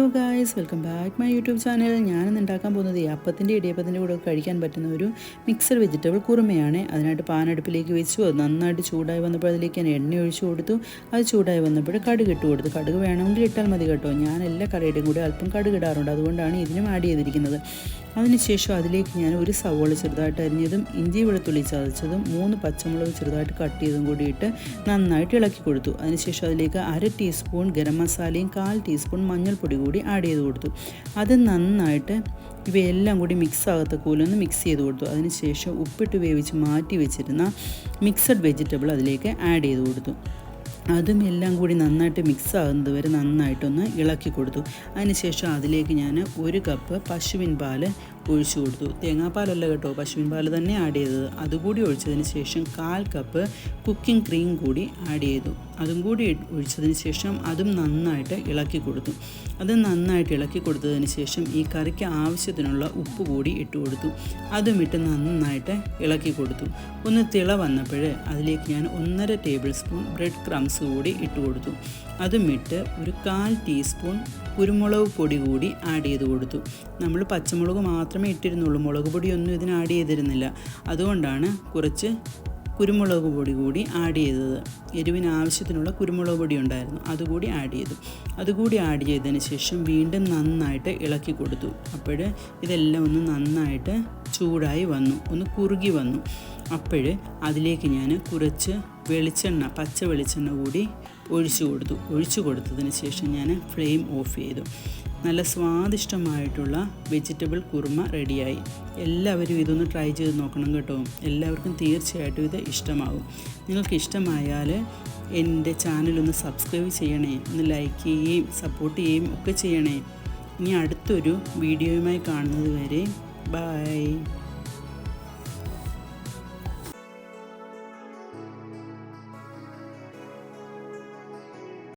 Guys welcome back my YouTube channel ഞാനിന്ന് ഉണ്ടാക്കാൻ പോകുന്നത് ഈ അപ്പത്തിന്റെ ഇടിയപ്പത്തിന്റെ കൂടെ കഴിക്കാൻ പറ്റുന്ന ഒരു മിക്സഡ് വെജിറ്റബിൾ കുറുമയാണ്. അതിനായിട്ട് പാനടുപ്പിലേക്ക് വെച്ചു. അത് നന്നായിട്ട് ചൂടായി വന്നപ്പോൾ അതിലേക്ക് ഞാൻ എണ്ണ ഒഴിച്ചു കൊടുത്തു. അത് ചൂടായി വന്നപ്പോൾ കടുക് ഇട്ട് കൊടുത്തു. കടുക് വേണമെങ്കിൽ ഇട്ടാൽ മതി കേട്ടോ. ഞാൻ എല്ലാ കറിയുടെയും കൂടെ അല്പം കടുക് ഇടാറുണ്ട്. അതുകൊണ്ടാണ് ഇതിനും ആഡ് ചെയ്തിരിക്കുന്നത്. അതിനുശേഷം അതിലേക്ക് ഞാൻ ഒരു സവോള ചെറുതായിട്ട് അരിഞ്ഞതും ഇഞ്ചി വെളുത്തുള്ളി ചതച്ചതും മൂന്ന് പച്ചമുളക് ചെറുതായിട്ട് കട്ട് ചെയ്തും കൂടിയിട്ട് നന്നായിട്ട് ഇളക്കി കൊടുത്തു. അതിനുശേഷം അതിലേക്ക് അര ടീസ്പൂൺ ഗരം മസാലയും കാൽ ടീസ്പൂൺ മഞ്ഞൾപ്പൊടി കൂടി ആഡ് ചെയ്ത് കൊടുത്തു. അത് നന്നായിട്ട് ഇവയെല്ലാം കൂടി മിക്സ് ആകത്ത കൂലൊന്ന് മിക്സ് ചെയ്ത് കൊടുത്തു. അതിനുശേഷം ഉപ്പിട്ട് വേവിച്ച് മാറ്റി വെച്ചിരുന്ന മിക്സഡ് വെജിറ്റബിൾ അതിലേക്ക് ആഡ് ചെയ്ത് കൊടുത്തു. അതും എല്ലാം കൂടി നന്നായിട്ട് മിക്സ് ആകുന്നത് വരെ നന്നായിട്ടൊന്ന് ഇളക്കി കൊടുത്തു. അതിനുശേഷം അതിലേക്ക് ഞാൻ ഒരു കപ്പ് പശുവിൻ പാൽ ഒഴിച്ചു കൊടുത്തു. തേങ്ങാപ്പാലല്ല കേട്ടോ പശുവിൻ പാൽ തന്നെ ആഡ് ചെയ്തത്. അതുകൂടി ഒഴിച്ചതിന് ശേഷം കാൽ കപ്പ് കുക്കിംഗ് ക്രീം കൂടി ആഡ് ചെയ്തു. അതും കൂടി ഒഴിച്ചതിന് ശേഷം അതും നന്നായിട്ട് ഇളക്കി കൊടുത്തു. അത് നന്നായിട്ട് ഇളക്കി കൊടുത്തതിന് ശേഷം ഈ കറിക്ക് ആവശ്യത്തിനുള്ള ഉപ്പ് കൂടി ഇട്ട് കൊടുത്തു. അതും ഇട്ട് നന്നായിട്ട് ഇളക്കി കൊടുത്തു. ഒന്ന് തിള വന്നപ്പോൾ അതിലേക്ക് ഞാൻ ഒന്നര ടേബിൾ സ്പൂൺ ബ്രെഡ് ക്രംസ് കൂടി ഇട്ട് കൊടുത്തു. അതും ഇട്ട് ഒരു കാൽ ടീസ്പൂൺ കുരുമുളക് പൊടി കൂടി ആഡ് ചെയ്ത് കൊടുത്തു. നമ്മൾ പച്ചമുളക് മാത്രമേ ഇട്ടിരുന്നുള്ളൂ. മുളക് പൊടിയൊന്നും ഇതിന് ആഡ് ചെയ്തിരുന്നില്ല. അതുകൊണ്ടാണ് കുറച്ച് കുരുമുളക് പൊടി കൂടി ആഡ് ചെയ്തത്. എരിവിന് ആവശ്യത്തിനുള്ള കുരുമുളക് പൊടി ഉണ്ടായിരുന്നു. അതുകൂടി ആഡ് ചെയ്തു. അതുകൂടി ആഡ് ചെയ്തതിന് ശേഷം വീണ്ടും നന്നായിട്ട് ഇളക്കി കൊടുത്തു. അപ്പോൾ ഇതെല്ലാം ഒന്ന് നന്നായിട്ട് ചൂടായി വന്നു. ഒന്ന് കുറുകി വന്നു. അപ്പോൾ അതിലേക്ക് ഞാൻ കുറച്ച് വെളിച്ചെണ്ണ പച്ച വെളിച്ചെണ്ണ കൂടി ഒഴിച്ചു കൊടുത്തു. ഒഴിച്ചു കൊടുത്തതിന് ശേഷം ഞാൻ ഫ്ലെയിം ഓഫ് ചെയ്തു. നല്ല സ്വാദിഷ്ടമായിട്ടുള്ള വെജിറ്റബിൾ കുറുമ റെഡിയായി. എല്ലാവരും ഇതൊന്ന് ട്രൈ ചെയ്ത് നോക്കണം കേട്ടോ. എല്ലാവർക്കും തീർച്ചയായിട്ടും ഇത് ഇഷ്ടമാകും നിങ്ങൾക്ക് ഇഷ്ടമായാൽ എന്റെ ചാനലൊന്ന് സബ്സ്ക്രൈബ് ചെയ്യണേ ഒന്ന് ലൈക്ക് ചെയ്യുകയും സപ്പോർട്ട് ചെയ്യുകയും ഒക്കെ ചെയ്യണേ. ഇനി അടുത്തൊരു വീഡിയോയുമായി കാണുന്നത് വരെ ബൈ.